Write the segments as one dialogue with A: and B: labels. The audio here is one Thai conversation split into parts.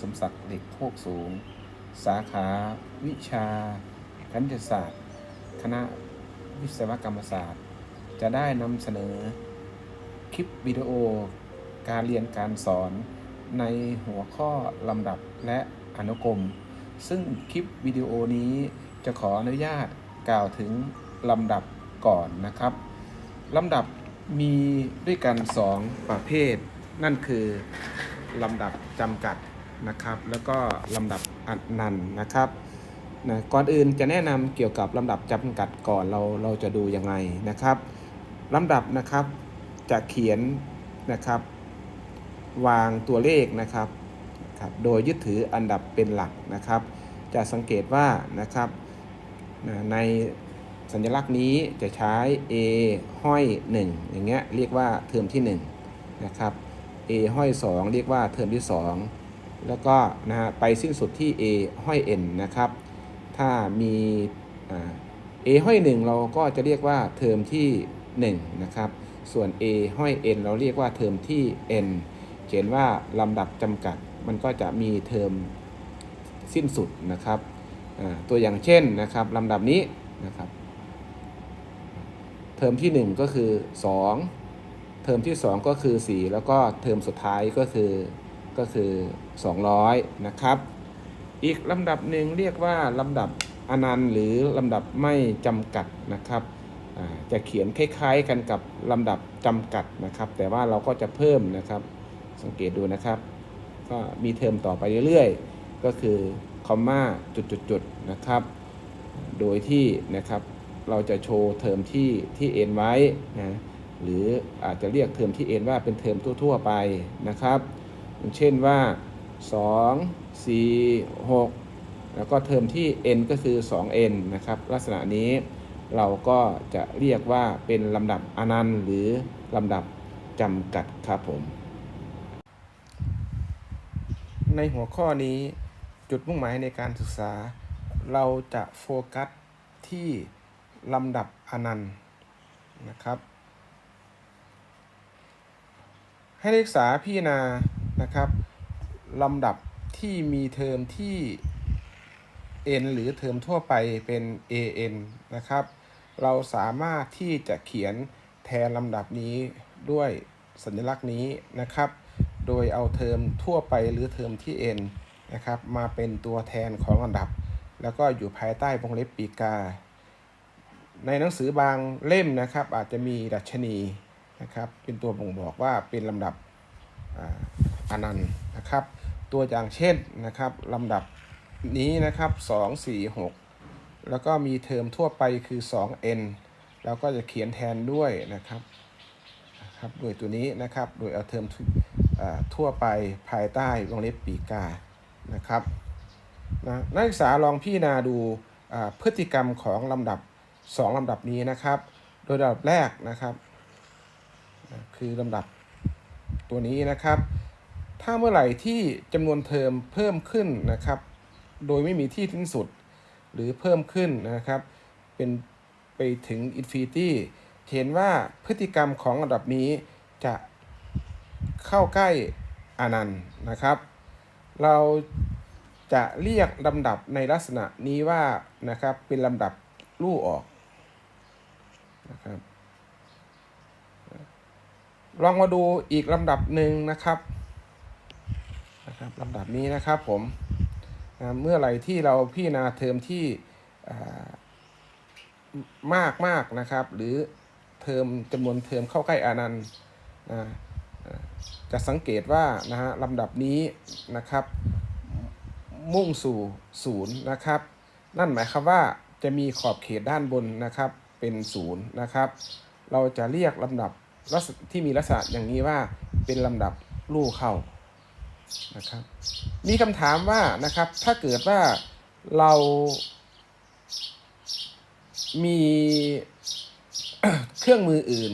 A: สมศักดิ์เด็กโคกสูง สาขาวิชาคณิตศาสตร์ คณะวิศวกรรมศาสตร์ จะได้นำเสนอ คลิปวิดีโอ การเรียนการสอนในหัวข้อลำดับและอนุกรม ซึ่งคลิปวิดีโอนี้จะขออนุญาตกล่าวถึงลำดับก่อนนะครับลำดับมีด้วยกัน 2 ประเภท นั่นคือลำดับจำกัด นะครับ แล้วก็ลำดับอันต์นนะครับนะก่อนอื่นจะแนะนำเกี่ยวกับลำดับจำกัดก่อนเราเราจะดูยังไงนะครับลำดับนะครับจะเขียนนะครับ วางตัวเลขนะครับครับโดยยึดถืออันดับเป็นหลักนะครับ จะสังเกตว่านะครับในสัญลักษณ์นี้จะใช้ A ห้อย 1 อย่างเงี้ยเรียกว่าเทอมที่1นะครับ A ห้อย 2 เรียกว่าเทอมที่ 2 แล้วก็นะฮะไปสิ้นสุดที่ A ห้อย N นะครับ ถ้ามีอ่า A ห้อย 1 เราก็จะเรียกว่าเทอมที่ 1 นะครับ ส่วน A ห้อย N เราเรียกว่าเทอมที่ N เขียนว่าลำดับจำกัด มันก็จะมีเทอมสิ้นสุดนะครับ ตัวอย่างเช่นนะครับลำดับนี้นะครับ เทอมที่ 1 ก็คือ 2 เทอมที่ 2 ก็คือ 4 แล้วก็เทอมสุดท้ายก็คือ ก็คือ 200 นะครับ อีกลำดับหนึ่งเรียกว่าลำดับอนันต์หรือลำดับไม่จำกัดนะครับจะเขียนคล้ายๆกันกับลำดับจำกัดนะครับ แต่ว่าเราก็จะเพิ่มนะครับ สังเกตดูนะครับ ก็มีเทอมต่อไปเรื่อยๆ ก็คือคอมมาจุดๆนะครับ โดยที่นะครับเราจะโชว์เทอมที่ที่เอ็นไว้นะหรืออาจจะเรียกเทอมที่เอ็นว่าเป็นเทอมทั่ว ๆ ไปนะครับ อย่างเช่นว่า 2 4 6 แล้วก็เทอมที่ n ก็คือ 2n นะครับ ลักษณะนี้เราก็จะเรียกว่าเป็นลำดับอนันต์ หรือลำดับจำกัดครับผม ในหัวข้อนี้จุดมุ่งหมายในการศึกษา เราจะโฟกัสที่ลำดับอนันต์นะครับ ให้นักศึกษาพิจารณา นะครับลำดับที่มีเทอมที่ n หรือเทอมทั่วไปเป็น an นะครับ เราสามารถที่จะเขียนแทนลำดับนี้ด้วยสัญลักษณ์นี้นะครับ โดยเอาเทอมทั่วไปหรือเทอมที่ n นะครับ มาเป็นตัวแทนของลำดับ แล้วก็อยู่ภายใต้วงเล็บปีกา ในหนังสือบางเล่มนะครับ อาจจะมีดัชนีนะครับ เป็นตัวบ่งบอกว่าเป็นลำดับอ่า อนันต์นะครับ ตัวอย่างเช่นนะครับลำดับนี้นะครับ 2 4 6 แล้วก็มีเทอมทั่วไปคือ 2n แล้วก็จะเขียนแทนด้วยนะครับครับโดยตัวนี้นะครับโดยเอาเทอมทั่วไปภายใต้วงเล็บปีกานะครับนะนักศึกษาลองพิจารณาดูพฤติกรรมของลำดับ 2 ลำดับนี้นะครับ โดยลำดับแรกนะครับ คือลำดับตัวนี้นะครับ ถ้าเมื่อไหร่ที่จำนวนเทอมเพิ่มขึ้นนะครับ โดยไม่มีที่สิ้นสุด หรือเพิ่มขึ้นนะครับ เป็นไปถึงอินฟินิตี้เห็นว่าพฤติกรรมของระดับนี้จะเข้าใกล้อนันต์นะครับ เราจะเรียกลำดับในลักษณะนี้ว่านะครับเป็นลำดับลู่ออกนะครับลองมาดูอีกลำดับหนึ่งนะครับ นะครับลำดับนี้นะครับผมเมื่อไหร่ที่เราพิจารณาเทอมที่มากมากนะครับ หรือเทอมจำนวนเทอมเข้าใกล้อานันต์จะสังเกตว่านะฮะลำดับนี้นะครับ มุ่งสู่ศูนย์นะครับ นั่นหมายความว่าจะมีขอบเขตด้านบนนะครับเป็นศูนย์นะครับ เราจะเรียกลำดับที่มีลักษณะอย่างนี้ว่าเป็นลำดับลู่เข้า นะครับมีคำถามว่านะครับถ้าเกิดว่าเรามีเครื่องมืออื่น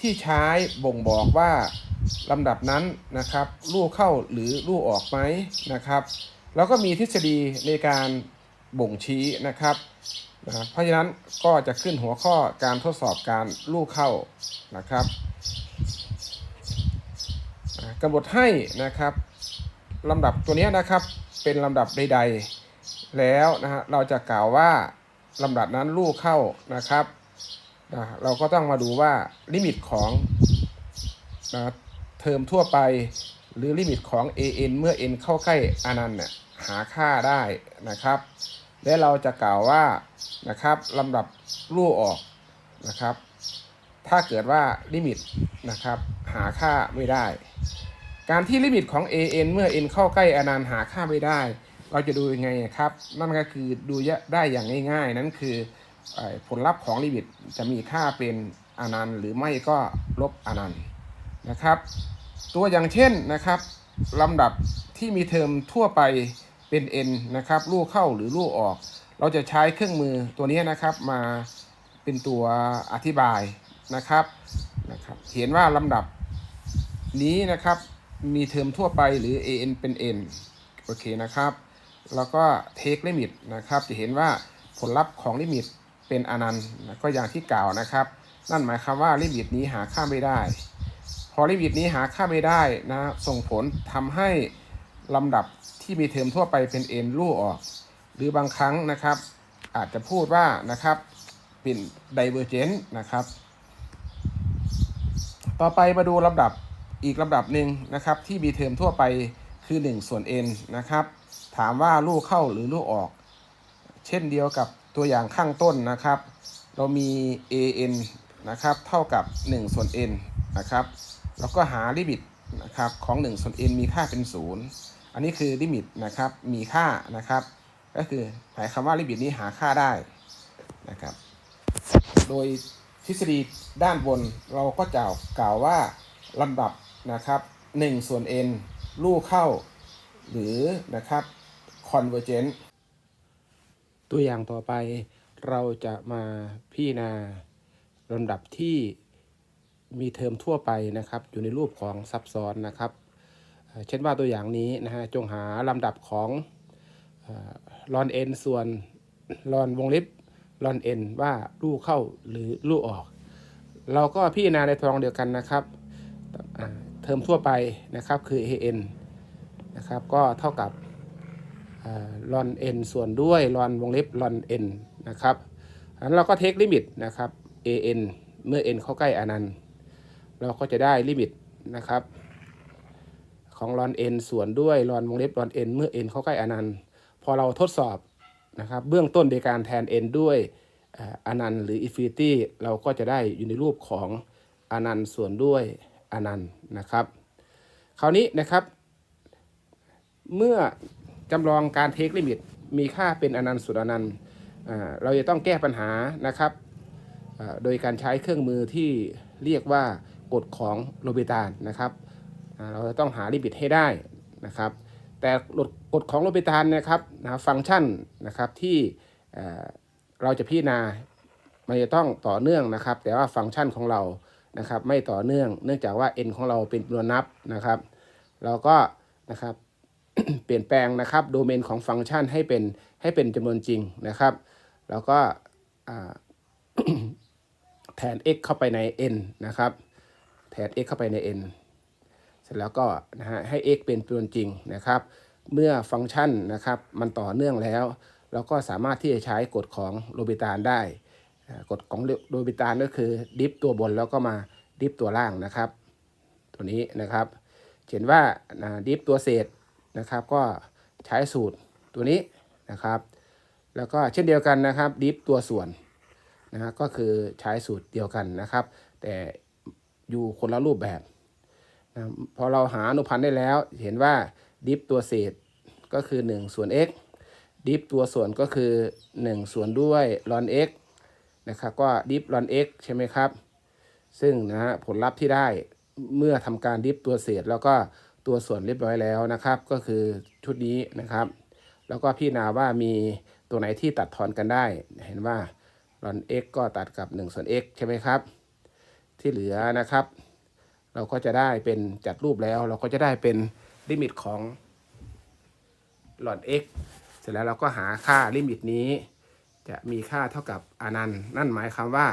A: ที่ใช้บ่งบอกว่าลำดับนั้นนะครับลู่เข้าหรือลู่ออกไหมนะครับ แล้วก็มีทฤษฎีในการบ่งชี้นะครับนะเพราะฉะนั้นก็จะขึ้นหัวข้อการทดสอบการลู่เข้านะครับ กำหนดให้นะครับลำดับตัวนี้นะครับเป็นลำดับใดๆ แล้วนะฮะเราจะกล่าวว่าลำดับนั้นลูกเข้านะครับนะเราก็ต้องมาดูว่าลิมิตของนะเทอมทั่วไปหรือลิมิตของ an เมื่อ n เข้าใกล้อนันต์เนี่ยหาค่าได้นะครับ และเราจะกล่าวว่านะครับลำดับลู่ออกนะครับ ถ้าเกิดว่าลิมิตนะครับหาค่าไม่ได้ การที่ลิมิตของ an เมื่อ n เข้าใกล้อนันต์หาค่าไม่ได้ เราจะดูยังไงครับ นั่นก็คือดูได้อย่างง่ายๆ นั่นคืออผลลัพธ์ของลิมิตจะมีค่าเป็นอนันต์หรือไม่ก็ลบอนันต์นะครับ ตัวอย่างเช่นนะครับลำดับที่มีเทอมทั่วไปเป็น n นะครับลู่เข้าหรือลู่ออก เราจะใช้เครื่องมือตัวนี้นะครับมาเป็นตัวอธิบายนะครับนะครับเขียนว่าลำดับนี้นะครับ มีเทอมทั่วไปหรือ an เป็น n โอเคนะครับ แล้วก็เทคลิมิตนะครับ จะเห็นว่าผลลัพธ์ของลิมิตเป็นอนันต์ก็อย่างที่กล่าวนะครับ นั่นหมายความว่าลิมิตนี้หาค่าไม่ได้ พอลิมิตนี้หาค่าไม่ได้นะส่งผลทำให้ลำดับที่มีเทอมทั่วไปเป็น n ลู่วออก หรือบางครั้งนะครับ อาจจะพูดว่านะครับเป็น divergent นะครับ ต่อไปมาดูลำดับ อีกลำดับหนึ่งนะครับที่มีเทอมทั่วไปคือ 1 ส่วน n นะครับ ถามว่าลูกเข้าหรือลูกออก เช่นเดียวกับตัวอย่างข้างต้นนะครับ เรามี an นะครับเท่ากับ 1 ส่วน n นะครับ แล้วก็หาลิมิตนะครับของ 1 ส่วน n มีค่าเป็น 0 อันนี้คือลิมิตนะครับมีค่านะครับ ก็คือหมายความว่าลิมิตนี้หาค่าได้นะครับ โดยทฤษฎีด้านบนเราก็จะกล่าวว่าลำดับ นะครับ1ส่วน n ลู่เข้า หรือนะครับ convergent ตัวอย่างต่อไปเราจะมาพิจารณาลำดับที่มีเทอมทั่วไปนะครับ อยู่ในรูปของซับซ้อนนะครับ เช่นว่าตัวอย่างนี้นะฮะจงหาลำดับของลอนเอ็นส่วนลอนวงเล็บลอนเอ็นว่าลู่เข้าหรือลู่ออก เราก็พิจารณาในทองเดียวกันนะครับ ทอมทั่วไปนะครับคือ an นะครับก็เท่ากับลอน n ส่วนด้วยลอนวงเล็บลอน n นะครับอันเราก็เทคลิมิตนะครับ an เมื่อ n เข้าใกล้อนันต์เราก็จะได้ลิมิตนะครับ ของลอน n ส่วนด้วยลอนวงเล็บลอน n เมื่อ n เข้าใกล้อนันต์พอเราทดสอบนะครับเบื้องต้นโดยการแทน n ด้วยเอ่ออนันต์หรืออินฟินิตี้เราก็จะได้อยู่ในรูปของอนันต์ส่วนด้วย อนันต์นะครับ คราวนี้นะครับ เมื่อจำลองการเทคลิมิตมีค่าเป็นอนันต์ส่วนอนันต์เราจะต้องแก้ปัญหานะครับ โดยการใช้เครื่องมือที่เรียกว่ากฎของโลเบตานนะครับ เราจะต้องหาลิมิตให้ได้นะครับ แต่กฎของโลเบตานนะครับนะฟังก์ชันนะครับที่เอ่อเราจะพิจารณามันจะต้องต่อเนื่องนะครับ แต่ว่าฟังก์ชันของเรา นะครับไม่ต่อเนื่องเนื่องจากว่า n ของเราเป็นจำนวนนับนะครับ เราก็นะครับเปลี่ยนแปลงนะครับโดเมนของฟังก์ชันให้เป็นให้เป็นจำนวนจริงนะครับ แล้วก็แทน x เข้าไปใน n นะครับ แทน x เข้าไปใน n เสร็จแล้วก็นะฮะให้ x เป็นจำนวนจริงนะครับ เมื่อฟังก์ชันนะครับมันต่อเนื่องแล้ว เราก็สามารถที่จะใช้กฎของโลบิตานได้ กฎของโลบิตานก็คือดิฟตัวบนแล้วก็มาดิฟตัวล่างนะครับ ตัวนี้นะครับเขียนว่าดิฟตัวเศษนะครับ ก็ใช้สูตรตัวนี้นะครับ แล้วก็เช่นเดียวกันนะครับดิฟตัวส่วนนะฮะก็คือใช้สูตรเดียวกันนะครับ แต่อยู่คนละรูปแบบนะพอเราหาอนุพันธ์ได้แล้ว เห็นว่าดิฟตัวเศษก็คือ1ส่วน x ดิฟตัวส่วนก็คือ 1 ส่วนด้วยลอน x นะครับก็ดิฟลอน x ใช่ไหมครับ ซึ่งนะฮะผลลัพธ์ที่ได้เมื่อทำการดิฟตัวเศษแล้วก็ตัวส่วนเรียบร้อยแล้วนะครับ ก็คือชุดนี้นะครับ แล้วก็พี่นาว่ามีตัวไหนที่ตัดทอนกันได้ เห็นว่าลอน x ก็ตัดกับ1ส่วน x ใช่ไหมครับ ที่เหลือนะครับ เราก็จะได้เป็นจัดรูปแล้ว เราก็จะได้เป็นลิมิตของลอน x เสร็จแล้วเราก็หาค่าลิมิตนี้ จะมีค่าเท่ากับอนันต์ นั่นหมายความว่า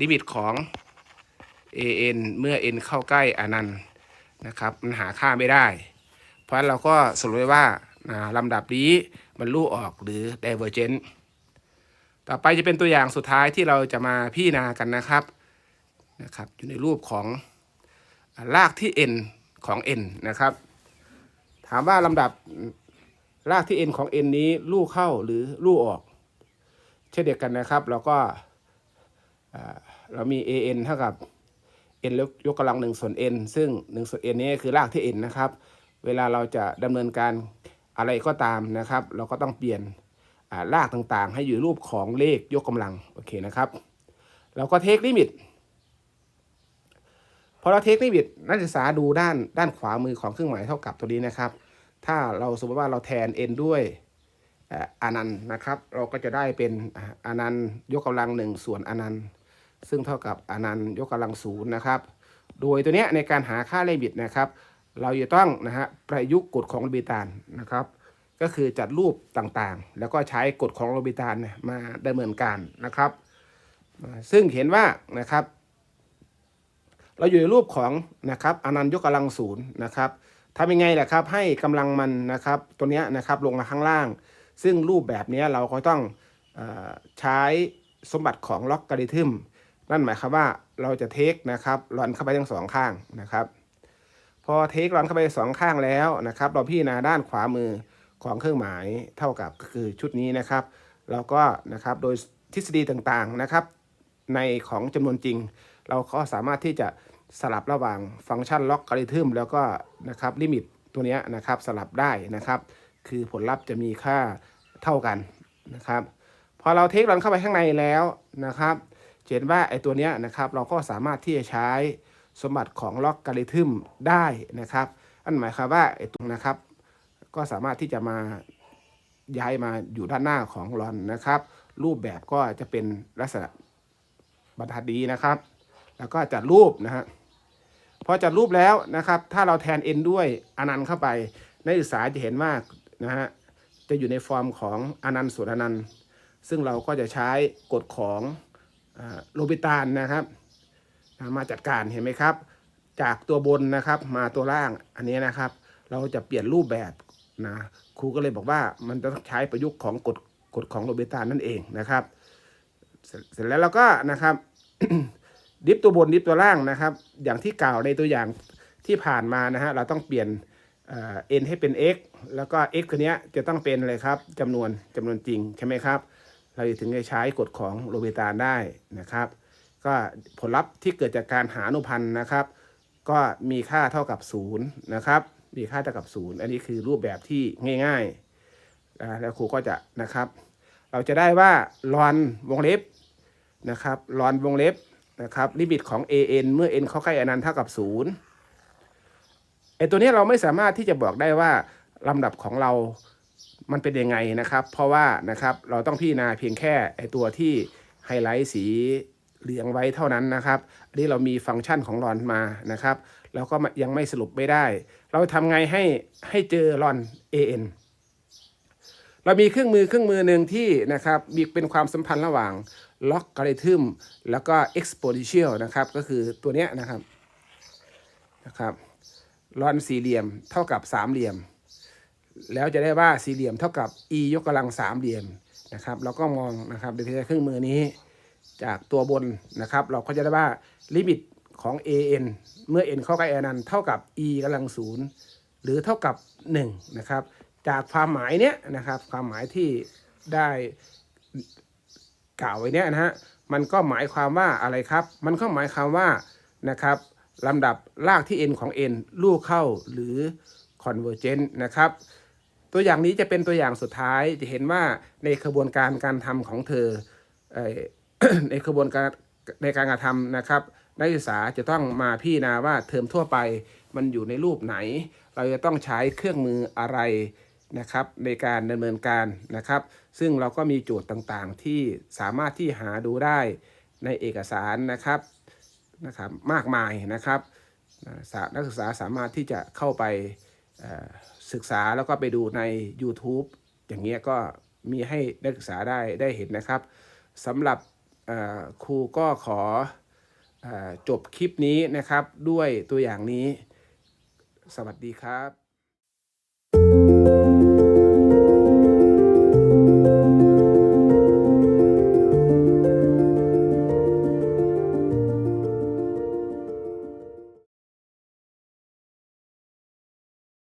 A: ลิมิตของ an เมื่อ n เข้าใกล้อนันต์นะครับมันหาค่าไม่ได้ เพราะฉะนั้นเราก็สรุปไว้ว่าลำดับนี้มันลู่ออกหรือ divergent ต่อไปจะเป็นตัวอย่างสุดท้ายที่เราจะมาพิจารณากันนะครับนะครับ อยู่ในรูปของอ่ารากที่ n ของ n นะครับ ถามว่าลำดับ รากที่ n ของ n นี้ลู่เข้าหรือลู่ออก เช่นเดียวกันนะครับ เราก็เรามี an เท่ากับ n ยกกำลังหนึ่งส่วน n ซึ่ง1ส่วน n นี้คือรากที่ n นะครับ เวลาเราจะดำเนินการอะไรก็ตามนะครับ เราก็ต้องเปลี่ยนรากต่างๆ ให้อยู่รูปของเลขยกกำลังโอเคนะครับเราก็เทคลิมิตพอเราเทคลิมิตนักศึกษาดูด้านด้านขวามือของเครื่องหมายเท่ากับตัวนี้นะครับ ถ้าเราสมมติว่าเราแทน n ด้วยอานันต์นะครับ เราก็จะได้เป็นอานันต์ยกกำลังหนึ่งส่วนอานันต์ซึ่งเท่ากับอานันต์ยกกำลังศูนย์นะครับ โดยตัวเนี้ยในการหาค่าเลขบิดนะครับ เราจะต้องนะฮะประยุกต์กฎของโรบิตานนะครับ ก็คือจัดรูปต่างๆ แล้วก็ใช้กฎของโรบิตานมาดำเนินการนะครับ ซึ่งเห็นว่านะครับ เราอยู่ในรูปของนะครับอนันต์ยกกำลังศูนย์นะครับ ทำยังไงล่ะครับให้กำลังมันนะครับตัวนี้นะครับลงมาข้างล่าง ซึ่งรูปแบบนี้เราก็ต้องอใช้สมบัติของล็อกการิทึมนั่นหมายความว่าเราจะเทคนะครับรอนเข้าไปทั้งสองข้างนะครับ พอเทครอนเข้าไปสองข้างแล้วนะครับ เราพิจารณาด้านขวามือของเครื่องหมายเท่ากับก็คือชุดนี้นะครับ เราก็นะครับโดยทฤษฎีต่างๆนะครับ ในของจำนวนจริง เราก็สามารถที่จะ สลับระหว่างฟังก์ชันล็อกการิทึมแล้วก็นะครับลิมิตตัวนี้นะครับสลับได้นะครับ คือผลลัพธ์จะมีค่าเท่ากันนะครับ พอเราเทครอนเข้าไปข้างในแล้วนะครับเห็นว่าไอ้ตัวนี้นะครับเราก็สามารถที่จะใช้สมบัติของล็อกการิทึมได้นะครับอันหมายความว่าไอ้ตรงนะครับ ก็สามารถที่จะมาย้ายมาอยู่ด้านหน้าของรอนนะครับ รูปแบบก็จะเป็นลักษณะบรรทัดดีนะครับ แล้วก็จัดรูปนะฮะ พอจัดรูปแล้วนะครับ ถ้าเราแทน n ด้วยอนันต์เข้าไป นักศึกษาจะเห็นว่านะฮะจะอยู่ในฟอร์มของอนันต์ส่วนอนันต์ ซึ่งเราก็จะใช้กฎของโรบิตานนะครับมาจัดการเห็นไหมครับ จากตัวบนนะครับมาตัวล่างอันนี้นะครับ เราจะเปลี่ยนรูปแบบนะครูก็เลยบอกว่ามันจะใช้ประยุกต์ของกฎกฎของโรบิตานนั่นเองนะครับ เสร็จแล้วเราก็นะครับ ดิฟตัวบนดิฟตัวล่างนะครับ อย่างที่กล่าวในตัวอย่างที่ผ่านมานะฮะเราต้องเปลี่ยนเอ่อ n ให้เป็น x แล้วก็ x ตัวเนี้ยจะต้องเป็นอะไรครับจำนวนจำนวนจริงใช่ไหมครับ เราถึงจะใช้กฎของโรเบตานได้นะครับ ก็ผลลัพธ์ที่เกิดจากการหาอนุพันธ์นะครับ ก็มีค่าเท่ากับ 0 นะครับ มีค่าเท่ากับ 0 อันนี้คือรูปแบบที่ง่ายๆนะแล้วครูก็จะนะครับ เราจะได้ว่าลอนวงเล็บนะครับลอนวงเล็บ นะครับลิมิตของ an เมื่อ n เข้าใกล้อนันต์เท่ากับ0ไอตัวนี้เราไม่สามารถที่จะบอกได้ว่าลำดับของเรามันเป็นยังไงนะครับ เพราะว่านะครับเราต้องพิจารณาเพียงแค่ไอตัวที่ไฮไลท์สีเหลืองไว้เท่านั้นนะครับอันนี้เรามีฟังก์ชันของลอนมานะครับแล้วก็ยังไม่สรุปไม่ได้ เราทำไงให้ให้เจอลอน an เรามีเครื่องมือเครื่องมือหนึ่งที่นะครับมีเป็นความสัมพันธ์ระหว่าง ล็อกกริทึมแล้วก็ exponential นะครับ ก็คือตัวเนี้ยนะครับนะครับลอนสี่เหลี่ยมเท่ากับสามเหลี่ยม แล้วจะได้ว่าสี่เหลี่ยมเท่ากับ e ยกกำลังสามเหลี่ยมนะครับเราก็มองนะครับโดยใช้เครื่องมือนี้ จากตัวบนนะครับ เราก็จะได้ว่าลิมิตของ an เมื่อ n เข้าใกล้ a นั้นเท่ากับ e กำลังศูนย์หรือเท่ากับ1นะครับ จากความหมายเนี้ยนะครับ ความหมายที่ได้ กล่าวไว้เนี้ยนะฮะมันก็หมายความว่าอะไรครับ มันก็หมายความว่านะครับลำดับรากที่ n ของ n ลูกเข้าหรือ convergent นะครับ ตัวอย่างนี้จะเป็นตัวอย่างสุดท้ายจะเห็นว่าในกระบวนการการทำของเธอในกระบวนการในการกระทำนะครับนักศึกษาจะต้องมาพี่นาว่าเทอมทั่วไปมันอยู่ในรูปไหน เราจะต้องใช้เครื่องมืออะไร นะครับในการดำเนินการนะครับ ซึ่งเราก็มีโจทย์ต่างๆ ที่สามารถที่หาดูได้ในเอกสารนะครับนะครับมากมายนะครับนักศึกษาสามารถที่จะเข้าไปศึกษาแล้วก็ไปดูใน YouTube อย่างเงี้ยก็มีให้นักศึกษาได้ได้เห็นนะครับสำหรับครูก็ขออจบคลิปนี้นะครับด้วยตัวอย่างนี้ สวัสดีครับ you